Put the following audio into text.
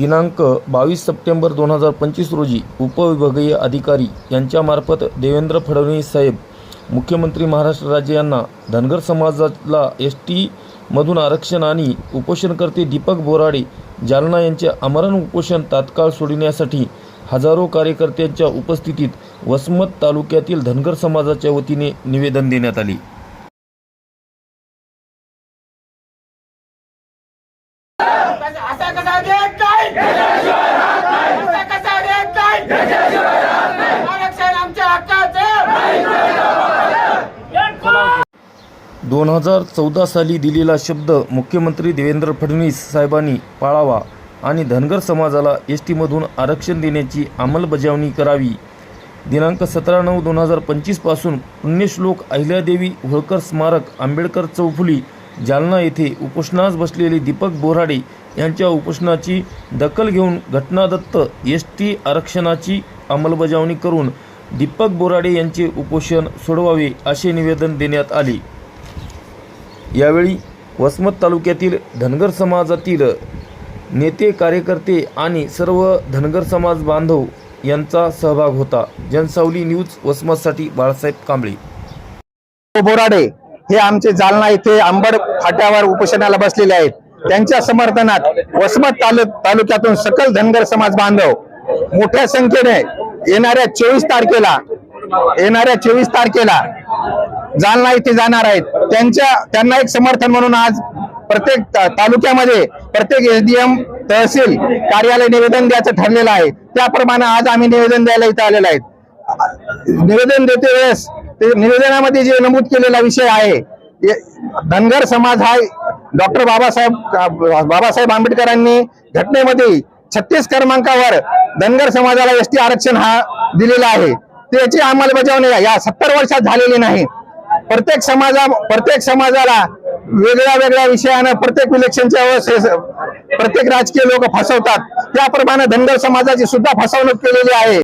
दिनांक बावीस सप्टेंबर दोन हजार पंचवीस रोजी उपविभागीय अधिकारी यांच्यामार्फत देवेंद्र फडणवीस साहेब मुख्यमंत्री महाराष्ट्र राज्य यांना धनगर समाजाला एस टीमधून आरक्षण आणि उपोषणकर्ते दीपक बोराडे जालना यांचे आमरण उपोषण तात्काळ सोडविण्यासाठी हजारो कार्यकर्त्यांच्या उपस्थितीत वसमत तालुक्यातील धनगर समाजाच्या वतीने निवेदन देण्यात आले. असा कसा देत नाही असा कसा देत नाही आरक्षण आमच्या हक्काचं दोन हजार चौदा साली दिलेला शब्द मुख्यमंत्री देवेंद्र फडणवीस साहेबांनी पाळावा आणि धनगर समाजाला एस टीमधून आरक्षण देण्याची अंमलबजावणी करावी. दिनांक सतरा नऊ दोन हजार पंचवीसपासून पुण्यश्लोक अहिल्यादेवी होळकर स्मारक आंबेडकर चौफुली जालना येथे उपोषणास बसलेले दीपक बोराडे यांच्या उपोषणाची दखल घेऊन घटनादत्त एस टी आरक्षणाची अंमलबजावणी करून दीपक बोराडे यांचे उपोषण सोडवावे असे निवेदन देण्यात आले. यावेळी वसमत तालुक्यातील धनगर समाजातील नेते कार्यकर्ते आणि सर्व धनगर समाज बांधव यांचा सहभाग होता. जनसावली न्यूज वसमतसाठी बाळासाहेब कांबळे. बोराडे हे आमचे जालना येथे आंबड फाट्यावर उपोषणाला बसलेले आहेत. त्यांच्या समर्थनात वसमत तालु तालुक्यातून सकल धनगर समाज बांधव मोठ्या संख्येने येणाऱ्या चोवीस तारखेला येणाऱ्या चोवीस तारखेला जालना इथे जाणार आहेत. त्यांच्या त्यांना एक समर्थन म्हणून आज प्रत्येक तालुक्यामध्ये प्रत्येक एसडीएम तहसील कार्यालय निवेदन द्यायचं ठरलेलं आहे. त्याप्रमाणे आज आम्ही निवेदन द्यायला इथं आलेलो आहेत. निवेदन देते वेळेस ते निवेदनामध्ये जे नमूद केलेला विषय आहे धनगर समाज हा डॉक्टर बाबासाहेब बाबासाहेब आंबेडकरांनी घटनेमध्ये छत्तीस क्रमांकावर धनगर समाजाला एस आरक्षण हा दिलेला आहे. त्याची अंमलबजावणी या सत्तर वर्षात झालेली नाही. प्रत्येक समाजा प्रत्येक समाजाला वेगळ्या वेगळ्या विषयानं प्रत्येक इलेक्शनच्या वेळेस प्रत्येक राजकीय लोक फसवतात. त्याप्रमाणे धनगर समाजाची सुद्धा फसवणूक केलेली आहे.